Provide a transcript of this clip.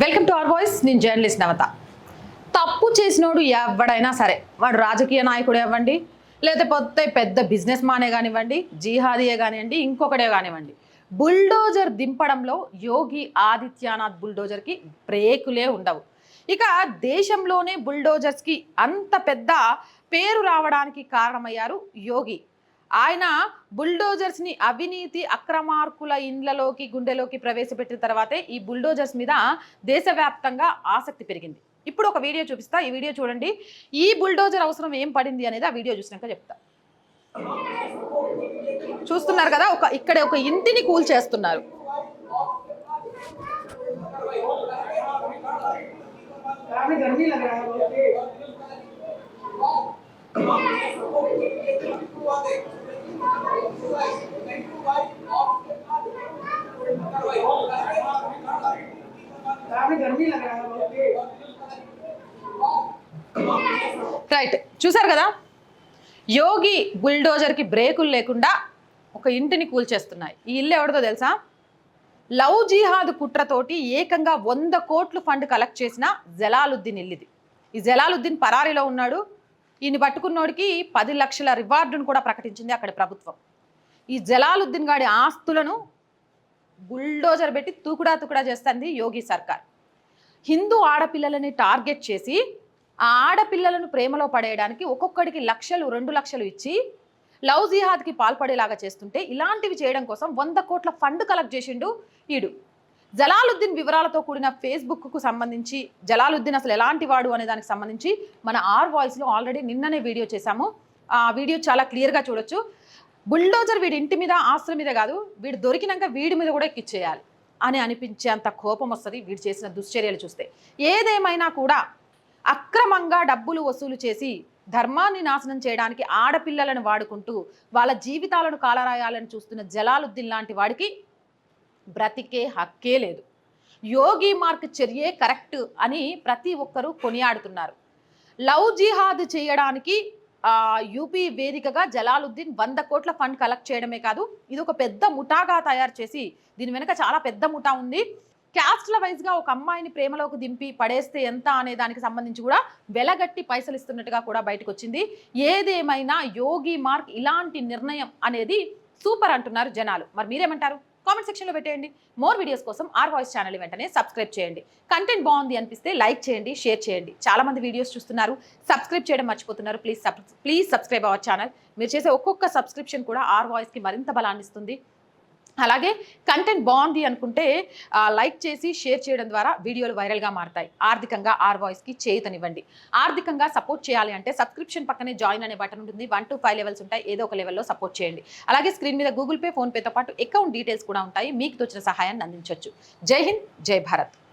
Welcome to our voice నేను journalist నవత. తప్పు చేసినోడు ఎవడైనా సరే వాడు రాజకీయ నాయకుడు ఇవ్వండి లేకపోతే పెద్ద బిజినెస్ మానే కానివ్వండి జీహాదీయే కానివ్వండి ఇంకొకటే కానివ్వండి. బుల్డోజర్ దింపడంలో యోగి ఆదిత్యనాథ్ బుల్డోజర్కి బ్రేకులే ఉండవు. ఇక దేశంలోనే బుల్డోజర్స్కి అంత పెద్ద పేరు రావడానికి కారణమయ్యారు యోగి. ఆయన బుల్డోజర్స్ని అవినీతి అక్రమార్కుల ఇండ్లలోకి గుండెలోకి ప్రవేశపెట్టిన తర్వాతే ఈ బుల్డోజర్స్ మీద దేశవ్యాప్తంగా ఆసక్తి పెరిగింది. ఇప్పుడు ఒక వీడియో చూపిస్తా. ఈ వీడియో చూడండి. ఈ బుల్డోజర్ అవసరం ఏం పడింది అనేది ఆ వీడియో చూసినాక చెప్తా. చూస్తున్నారు కదా ఒక ఇక్కడ ఒక ఇంటిని కూల్చేస్తున్నారు लग రైట్ చూసారు కదా? యోగి బుల్డోజర్కి బ్రేకులు లేకుండా ఒక ఇంటిని కూల్చేస్తున్నాయి. ఈ ఇల్లు ఎవరిదో తెలుసా? లవ్ జిహాద్ కుట్రతోటి ఏకంగా వంద కోట్లు ఫండ్ కలెక్ట్ చేసిన జలాలుద్దీన్ ఇల్లిది. ఈ జలాలుద్దీన్ పరారీలో ఉన్నాడు. ఈయన పట్టుకున్నోడికి పది లక్షల రివార్డును కూడా ప్రకటించింది అక్కడ ప్రభుత్వం. ఈ జలాలుద్దీన్ గాడి ఆస్తులను బుల్డోజర్ పెట్టి తూకుడా తూకుడా చేస్తుంది యోగి సర్కార్. హిందూ ఆడపిల్లలని టార్గెట్ చేసి ఆ ఆడపిల్లలను ప్రేమలో పడేయడానికి ఒక్కొక్కడికి లక్షలు రెండు లక్షలు ఇచ్చి లవ్ జిహాద్కి పాల్పడేలాగా చేస్తుంటే ఇలాంటివి చేయడం కోసం వంద కోట్ల ఫండ్ కలెక్ట్ చేసిండు ఈడు. జలాలుద్దీన్ వివరాలతో కూడిన ఫేస్బుక్కు సంబంధించి జలాలుద్దీన్ అసలు ఎలాంటి వాడు అనే దానికి సంబంధించి మన ఆర్ వాయిస్లో ఆల్రెడీ నిన్ననే వీడియో చేశాము. ఆ వీడియో చాలా క్లియర్గా చూడొచ్చు. బుల్డోజర్ వీడి ఇంటి మీద ఆస్తుల మీద కాదు వీడు దొరికినాక వీడి మీద కూడా ఎక్కిచ్చేయాలి అని అనిపించేంత కోపం వస్తుంది వీడు చేసిన దుశ్చర్యలు చూస్తే. ఏదేమైనా కూడా అక్రమంగా డబ్బులు వసూలు చేసి ధర్మాన్ని నాశనం చేయడానికి ఆడపిల్లలను వాడుకుంటూ వాళ్ళ జీవితాలను కాలరాయాలని చూస్తున్న జలాలుద్దీన్ లాంటి వాడికి బ్రతికే హక్కే లేదు. యోగి మార్క్ చర్యే కరెక్ట్ అని ప్రతి ఒక్కరూ కొనియాడుతున్నారు. లవ్ జిహాద్ చేయడానికి యూపీ వేదికగా జలాలుద్దీన్ వంద కోట్ల ఫండ్ కలెక్ట్ చేయడమే కాదు ఇది ఒక పెద్ద ముఠాగా తయారు చేసి దీని వెనుక చాలా పెద్ద ముఠా ఉంది. క్యాస్ట్ల వైజ్గా ఒక అమ్మాయిని ప్రేమలోకి దింపి పడేస్తే ఎంత అనే దానికి సంబంధించి కూడా వెలగట్టి పైసలు ఇస్తున్నట్టుగా కూడా బయటకు వచ్చింది. ఏదేమైనా యోగి మార్క్ ఇలాంటి నిర్ణయం అనేది సూపర్ అంటున్నారు జనాలు. మరి మీరేమంటారు? కామెంట్ సెక్షన్లో పెట్టేయండి. మోర్ వీడియోస్ కోసం ఆర్ వాయిస్ ఛానల్ వెంటనే సబ్స్క్రైబ్ చేయండి. కంటెంట్ బాగుంది అనిపిస్తే లైక్ చేయండి షేర్ చేయండి. చాలామంది వీడియోస్ చూస్తున్నారు. సబ్స్క్రైబ్ చేయడం మర్చిపోతున్నారు. Please sub please subscribe our channel. మీరు చేసే ఒక్కొక్క సబ్స్క్రిప్షన్ కూడా ఆర్ వాయిస్కి మరింత బలాన్నిస్తుంది అలాగే కంటెంట్ బాగుంది అనుకుంటే లైక్ చేసి షేర్ చేయడం ద్వారా వీడియోలు వైరల్గా మారతాయి. ఆర్థికంగా ఆర్ వాయిస్కి చేయుతనివ్వండి. ఆర్థికంగా సపోర్ట్ చేయాలి అంటే సబ్స్క్రిప్షన్ పక్కనే జాయిన్ అనే బటన్ ఉంటుంది. వన్ టు ఫైవ్ లెవెల్స్ ఉంటాయి. ఏదో ఒక లెవెల్లో సపోర్ట్ చేయండి. అలాగే స్క్రీన్ మీద గూగుల్ పే ఫోన్పేతో పాటు అకౌంట్ డీటెయిల్స్ కూడా ఉంటాయి. మీకు తోచిన సహాయాన్ని అందించవచ్చు జై హింద్ జై భారత్.